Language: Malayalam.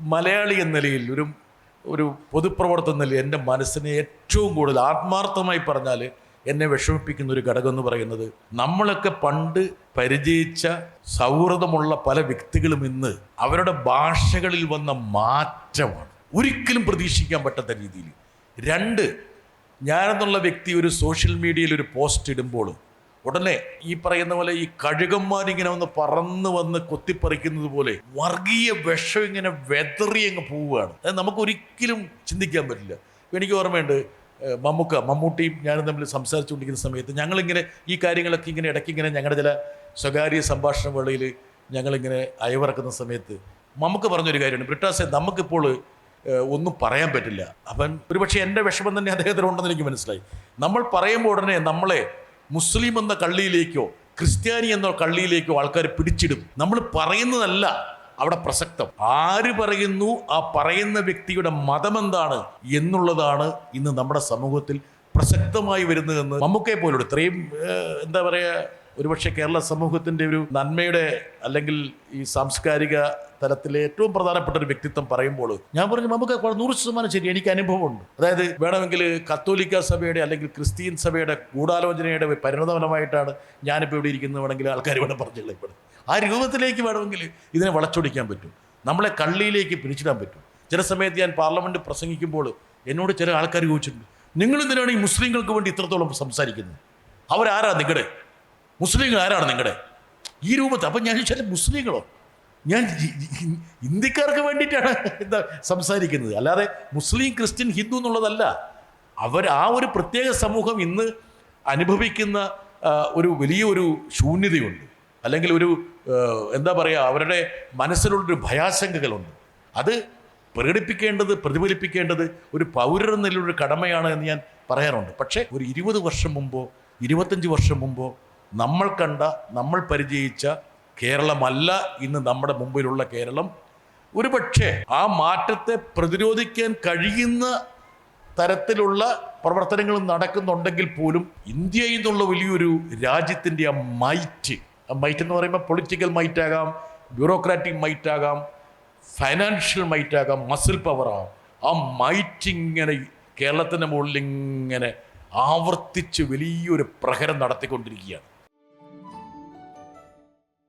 മലയാളി എന്ന നിലയിൽ ഒരു ഒരു പൊതുപ്രവർത്തന നിലയിൽ എന്റെ മനസ്സിനെ ഏറ്റവും കൂടുതൽ ആത്മാർത്ഥമായി പറഞ്ഞാൽ എന്നെ വിഷമിപ്പിക്കുന്ന ഒരു ഘടകം എന്ന് പറയുന്നത് നമ്മളൊക്കെ പണ്ട് പരിചയിച്ച സൗഹൃദമുള്ള പല വ്യക്തികളും ഇന്ന് അവരുടെ ഭാഷകളിൽ വന്ന മാറ്റമാണ്. ഒരിക്കലും പ്രതീക്ഷിക്കാൻ പറ്റാത്ത രീതിയിൽ. രണ്ട് ഞാനെന്നുള്ള വ്യക്തി ഒരു സോഷ്യൽ മീഡിയയിൽ ഒരു പോസ്റ്റ് ഇടുമ്പോൾ ഉടനെ ഈ പറയുന്ന പോലെ ഈ കഴുകന്മാരിങ്ങനെ ഒന്ന് പറന്ന് വന്ന് കൊത്തിപ്പറിക്കുന്നത് പോലെ വർഗീയ വിഷം ഇങ്ങനെ വെതറി അങ്ങ് പോവുകയാണ്. അത് നമുക്കൊരിക്കലും ചിന്തിക്കാൻ പറ്റില്ല. എനിക്ക് ഓർമ്മയുണ്ട് മമ്മൂക്ക മമ്മൂട്ടിയും ഞാനും തമ്മിൽ സംസാരിച്ചുകൊണ്ടിരിക്കുന്ന സമയത്ത് ഞങ്ങളിങ്ങനെ ഈ കാര്യങ്ങളൊക്കെ ഇങ്ങനെ ഇടയ്ക്ക് ഇങ്ങനെ ഞങ്ങളുടെ ചില സ്വകാര്യ സംഭാഷണ വേളയിൽ ഞങ്ങളിങ്ങനെ അയവിറക്കുന്ന സമയത്ത് മമ്മൂക്ക പറഞ്ഞൊരു കാര്യമാണ് ബ്രിട്ടാസെ നമുക്കിപ്പോൾ ഒന്നും പറയാൻ പറ്റില്ല. അവൻ ഒരുപക്ഷെ എന്റെ വിഷമം തന്നെ അദ്ദേഹത്തിന് ഉണ്ടെന്ന് എനിക്ക് മനസ്സിലായി. നമ്മൾ പറയുമ്പോൾ ഉടനെ നമ്മളെ മുസ്ലിം എന്ന കള്ളിയിലേക്കോ ക്രിസ്ത്യാനി എന്ന കള്ളിയിലേക്കോ ആൾക്കാർ പിടിച്ചിടും. നമ്മൾ പറയുന്നതല്ല അവിടെ പ്രസക്തം. ആര് പറയുന്നു ആ പറയുന്ന വ്യക്തിയുടെ മതം എന്താണ് എന്നുള്ളതാണ് ഇന്ന് നമ്മുടെ സമൂഹത്തിൽ പ്രസക്തമായി വരുന്നതെന്ന് മമ്മൂക്കയെ പോലും ഇത്രയും എന്താ പറയുക ഒരുപക്ഷെ കേരള സമൂഹത്തിന്റെ ഒരു നന്മയുടെ അല്ലെങ്കിൽ ഈ സാംസ്കാരിക തലത്തിലെ ഏറ്റവും പ്രധാനപ്പെട്ട ഒരു വ്യക്തിത്വം പറയുമ്പോൾ ഞാൻ പറഞ്ഞു നമുക്ക് നൂറ് ശതമാനം ശരി എനിക്ക് അനുഭവമുണ്ട്. അതായത് വേണമെങ്കിൽ കത്തോലിക്ക സഭയുടെ അല്ലെങ്കിൽ ക്രിസ്ത്യൻ സഭയുടെ ഗൂഢാലോചനയുടെ പരിണതഫലമായിട്ടാണ് ഞാനിപ്പോൾ ഇവിടെ ഇരിക്കുന്നത് വേണമെങ്കിൽ ആൾക്കാർ ഇവിടെ പറഞ്ഞുള്ള ഇപ്പോൾ ആ രൂപത്തിലേക്ക് വേണമെങ്കിൽ ഇതിനെ വളച്ചൊടിക്കാൻ പറ്റും. നമ്മളെ കള്ളിയിലേക്ക് പിരിച്ചിടാൻ പറ്റും. ചില സമയത്ത് ഞാൻ പാർലമെന്റ് പ്രസംഗിക്കുമ്പോൾ എന്നോട് ചില ആൾക്കാർ ചോദിച്ചിട്ടുണ്ട് നിങ്ങൾ എന്തിനാണ് ഈ മുസ്ലിങ്ങൾക്ക് വേണ്ടി ഇത്രത്തോളം സംസാരിക്കുന്നത്? അവരാരാ നിങ്ങളുടെ മുസ്ലിങ്ങൾ ആരാണ് നിങ്ങളുടെ ഈ രൂപത്തിൽ അപ്പം ഞാൻ ചില മുസ്ലിങ്ങളോ? ഞാൻ ഇന്ത്യക്കാർക്ക് വേണ്ടിയിട്ടാണ് എന്താ സംസാരിക്കുന്നത്. അല്ലാതെ മുസ്ലിം ക്രിസ്ത്യൻ ഹിന്ദു എന്നുള്ളതല്ല. അവർ ആ ഒരു പ്രത്യേക സമൂഹം ഇന്ന് അനുഭവിക്കുന്ന ഒരു വലിയൊരു ശൂന്യതയുണ്ട്. അല്ലെങ്കിൽ ഒരു എന്താ പറയുക അവരുടെ മനസ്സിലുള്ളൊരു ഭയാശങ്കകളുണ്ട്. അത് പ്രകടിപ്പിക്കേണ്ടത് പ്രതിഫലിപ്പിക്കേണ്ടത് ഒരു പൗരർ എന്നുള്ളൊരു കടമയാണ് എന്ന് ഞാൻ പറയാറുണ്ട്. പക്ഷേ ഒരു ഇരുപത് വർഷം മുമ്പോ ഇരുപത്തഞ്ച് വർഷം മുമ്പോ നമ്മൾ കണ്ട നമ്മൾ പരിചയിച്ച കേരളമല്ല ഇന്ന് നമ്മുടെ മുമ്പിലുള്ള കേരളം. ഒരുപക്ഷെ ആ മാറ്റത്തെ പ്രതിരോധിക്കാൻ കഴിയുന്ന തരത്തിലുള്ള പ്രവർത്തനങ്ങൾ നടക്കുന്നുണ്ടെങ്കിൽ പോലും ഇന്ത്യയിൽ നിന്നുള്ള വലിയൊരു രാജ്യത്തിന്റെ ആ മൈറ്റ് ആ മൈറ്റ് എന്ന് പറയുമ്പോൾ പൊളിറ്റിക്കൽ മൈറ്റ് ആകാം ബ്യൂറോക്രാറ്റിക് മൈറ്റ് ആകാം ഫൈനാൻഷ്യൽ മൈറ്റ് ആകാം മസിൽ പവർ ആകാം. ആ മൈറ്റ് ഇങ്ങനെ കേരളത്തിന്റെ മുകളിൽ ഇങ്ങനെ ആവർത്തിച്ച് വലിയൊരു പ്രഹരം നടത്തിക്കൊണ്ടിരിക്കുകയാണ്.